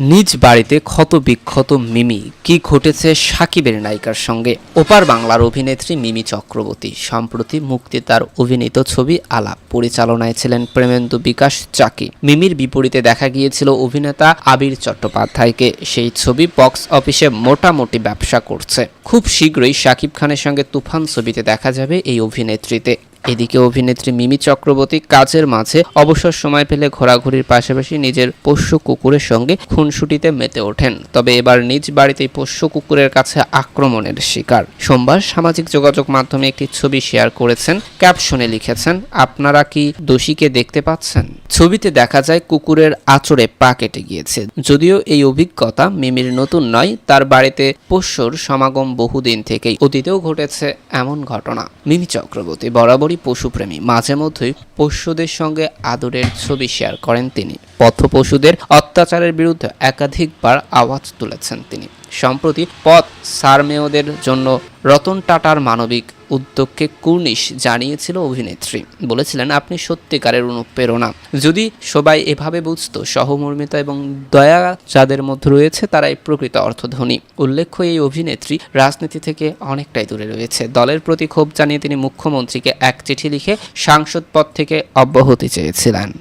নিজ বাড়িতে ক্ষত বিক্ষত মিমি, কি ঘটেছে সাকিবের নায়িকার সঙ্গে? ওপার বাংলার অভিনেত্রী মিমি চক্রবর্তী, সম্প্রতি মুক্তি তার অভিনীত ছবি আলাপ, পরিচালনায় ছিলেন প্রেমেন্দু বিকাশ চাকি। মিমির বিপরীতে দেখা গিয়েছিল অভিনেতা আবির চট্টোপাধ্যায়কে, সেই ছবি বক্স অফিসে মোটামুটি ব্যবসা করছে। খুব শীঘ্রই শাকিব খানের সঙ্গে তুফান ছবিতে দেখা যাবে এই অভিনেত্রীতে। এদিকে অভিনেত্রী মিমি চক্রবর্তী কাজের মাঝে অবসর সময় পেলে ঘোরাঘুরির পাশাপাশি নিজের পোষ্য কুকুরের সঙ্গে খুনসুটিতে মেতে ওঠেন। তবে এবার নিজ বাড়িতেই পোষ্য কুকুরের কাছে আক্রমণের শিকার। সোমবার সামাজিক যোগাযোগ মাধ্যমে একটি ছবি শেয়ার করেছেন, ক্যাপশনে লিখেছেন, আপনারা কি দোষীকে দেখতে পাচ্ছেন? ছবিতে দেখা যায়, কুকুরের আচরে পা কেটে গিয়েছে। যদিও এই অভিজ্ঞতা মিমির নতুন নয়, তার বাড়িতে পোষ্যর সমাগম বহুদিন থেকেই অতীতেও ঘটেছে এমন ঘটনা। মিমি চক্রবর্তী বরাবরই পশুপ্রেমী। মাঝে মধ্যেই পশুদের সঙ্গে আদরের ছবি শেয়ার করেন তিনি। পথ পশুদের অত্যাচারের বিরুদ্ধে একাধিকবার আওয়াজ তুলেছেন তিনি। সম্প্রতি পথ সারমেয়দের জন্য রতন টাটার মানবিক উদ্যোগকে কুর্নিশ জানিয়েছিল অভিনেত্রী। বলেছিলেন, আপনি সত্যিকারের অনুপ্রেরণা। যদি সবাই এভাবে বুঝত, সহমর্মিতা এবং দয়া যাদের মধ্যে রয়েছে, তারাই প্রকৃত অর্থধনী। উল্লেখ্য, এই অভিনেত্রী রাজনীতি থেকে অনেকটাই দূরে রয়েছে। দলের প্রতি ক্ষোভ জানিয়ে তিনি মুখ্যমন্ত্রীকে এক চিঠি লিখে সাংসদ পদ থেকে অব্যাহতি চেয়েছিলেন।